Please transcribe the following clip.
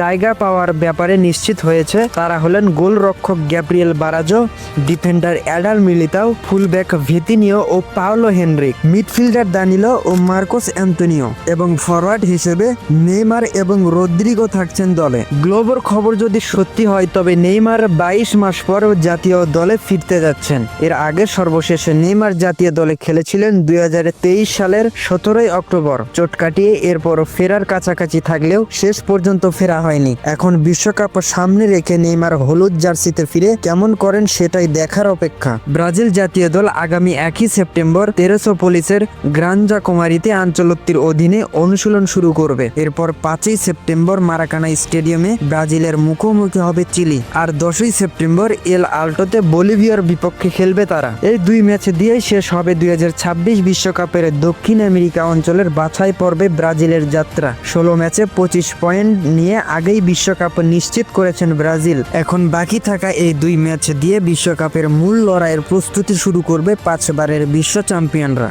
জায়গা পাওয়ার ব্যাপারে নিশ্চিত হয়েছে। তারা হলেন গোলরক্ষক Gabriel Brazao, defender Eder Militao, fullback Vitinho ও পাওলো হেনরিক, মিডফিল্ডার দানিলো ও মার্কোস অ্যান্তনিও এবং ফরওয়ার্ড হিসেবে নেইমার এবং রদ্রিগো থাকছেন দলে। গ্লোবর খবর যদি সত্যি হয়, তবে নেইমার বাইশ মাস পর জাতীয় দলে ফিরতে যাচ্ছেন। এর আগে সর্বশেষ নেইমার জাতীয় দলে খেলেছিলেন দুই হাজার তেইশ সালের সতেরোই অক্টোবর। চোট কাটিয়ে এরপর ফেরার কাছাকাছি থাকলেও শেষ পর্যন্ত ফেরা হয়নি। এখন বিশ্বকাপ সামনে রেখে নেইমার হলুদ জার্সিতে ফিরে কেমন করেন সেটাই দেখার অপেক্ষা। ব্রাজিল জাতীয় দল আগামী একই সেপ্টেম্বর তেরোশো পুলিশের গ্রাঞ্জা কুমারীতে আঞ্চলত্তির অধীনে অনুশীলন শুরু করবে। এরপর পাঁচই সেপ্টেম্বর মারাকানা স্টেডিয়ামে ব্রাজিলের মুখোমুখি হবে চিলি আর দশই সেপ্টেম্বর এল আল্টোতে বলিভিয়ার বিপক্ষে খেলবে তারা। এই দুই ম্যাচ দিয়েই শেষ হবে দুই ছাব্বিশ বিশ্বকাপের দক্ষিণ আমেরিকা অঞ্চলের বাছাই পর্বে ব্রাজিলের যাত্রা। ষোলো ম্যাচে পঁচিশ পয়েন্ট নিয়ে আগেই বিশ্বকাপ নিশ্চিত করেছেন ব্রাজিল। এখন বাকি থাকা এই দুই ম্যাচ দিয়ে বিশ্বকাপের মূল লড়াইয়ের প্রস্তুতি শুরু করবে পাঁচবারের বিশ্ব চ্যাম্পিয়নরা।